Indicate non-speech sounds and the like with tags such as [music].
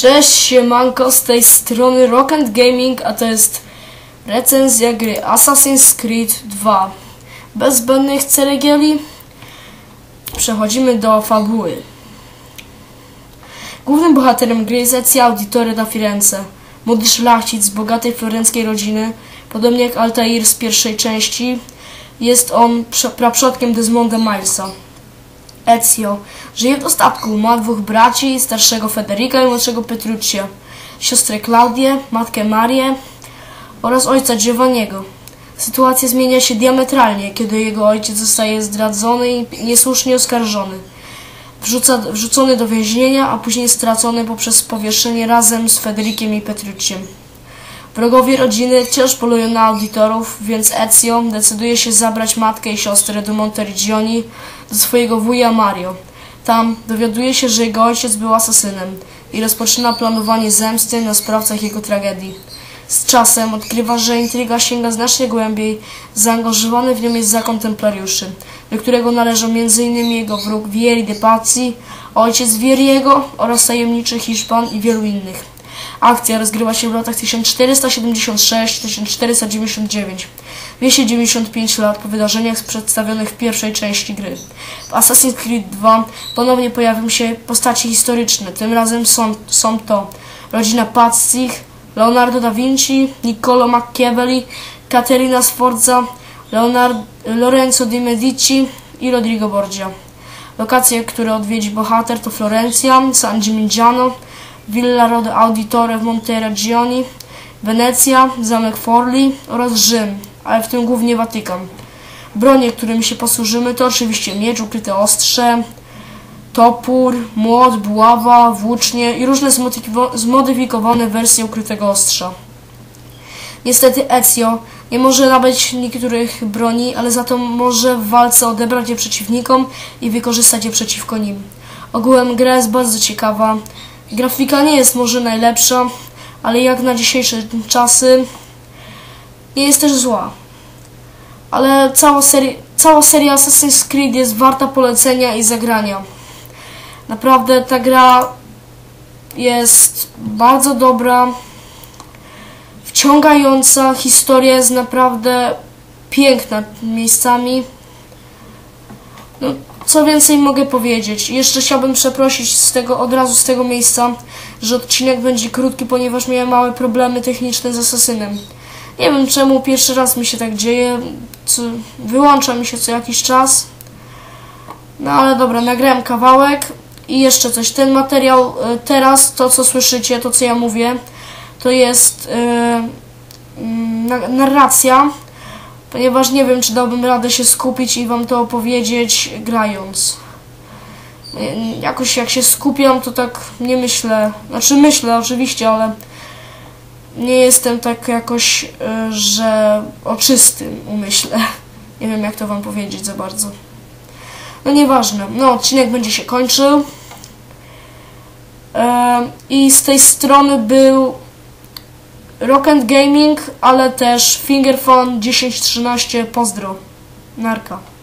Cześć, siemanko, z tej strony Rock and Gaming, a to jest recenzja gry Assassin's Creed 2. Bez zbędnych ceregieli przechodzimy do fabuły. Głównym bohaterem gry jest Ezio Auditore da Firenze, młody szlachcic z bogatej florenckiej rodziny, podobnie jak Altair z pierwszej części. Jest on praprzodkiem Desmonda Milesa. Ezio żyje w dostatku. Ma dwóch braci, starszego Federica i młodszego Petruccia, siostrę Klaudię, matkę Marię oraz ojca Giovanniego. Sytuacja zmienia się diametralnie, kiedy jego ojciec zostaje zdradzony i niesłusznie oskarżony. Wrzuca, wrzucony do więzienia, a później stracony poprzez powieszenie razem z Federikiem i Petrucciem. Wrogowie rodziny wciąż polują na audytorów, więc Ezio decyduje się zabrać matkę i siostrę do Monteriggioni do swojego wuja Mario. Tam dowiaduje się, że jego ojciec był asasynem i rozpoczyna planowanie zemsty na sprawcach jego tragedii. Z czasem odkrywa, że intryga sięga znacznie głębiej, zaangażowany w nią jest zakon templariuszy, do którego należą m.in. jego wróg Vieri de Pazzi, ojciec Vieriego oraz tajemniczy Hiszpan i wielu innych. Akcja rozgrywa się w latach 1476-1499. 295 lat po wydarzeniach przedstawionych w pierwszej części gry. W Assassin's Creed 2 ponownie pojawią się postacie historyczne. Tym razem są, są to rodzina Pazzich, Leonardo da Vinci, Niccolo Machiavelli, Caterina Sforza, Leonard, Lorenzo di Medici i Rodrigo Borgia. Lokacje, które odwiedzi bohater to Florencja, San Gimignano, Villa Rode Auditore w Monteriggioni, Wenecja, Zamek Forli oraz Rzym, ale w tym głównie Watykan. Bronie, którymi się posłużymy to oczywiście miecz, ukryte ostrze, topór, młot, buława, włócznie i różne zmodyfiko- zmodyfikowane wersje ukrytego ostrza. Niestety Ezio nie może nabyć niektórych broni, ale za to może w walce odebrać je przeciwnikom i wykorzystać je przeciwko nim. Ogółem gra jest bardzo ciekawa. Grafika nie jest może najlepsza, ale jak na dzisiejsze czasy nie jest też zła. Ale cała, seri- cała seria Assassin's Creed jest warta polecenia i zagrania. Naprawdę ta gra jest bardzo dobra, wciągająca, historia jest naprawdę piękna miejscami. No, co więcej mogę powiedzieć? Jeszcze chciałbym przeprosić z tego, od razu z tego miejsca, że odcinek będzie krótki, ponieważ miałem małe problemy techniczne z Asasynem. Nie wiem czemu, pierwszy raz mi się tak dzieje, co, wyłącza mi się co jakiś czas. No ale dobra, nagrałem kawałek i jeszcze coś. Ten materiał e, teraz, to co słyszycie, to co ja mówię, to jest na- narracja, ponieważ nie wiem, czy dałbym radę się skupić i wam to opowiedzieć grając. E, Jakoś jak się skupiam, to tak nie myślę, znaczy myślę oczywiście, ale nie jestem tak jakoś, e, że o czystym umyśle. [laughs] Nie wiem, jak to wam powiedzieć za bardzo. No nieważne. No, odcinek będzie się kończył. I z tej strony był Rock and Gaming, ale też Fingerphone 1013. Pozdro. Narka.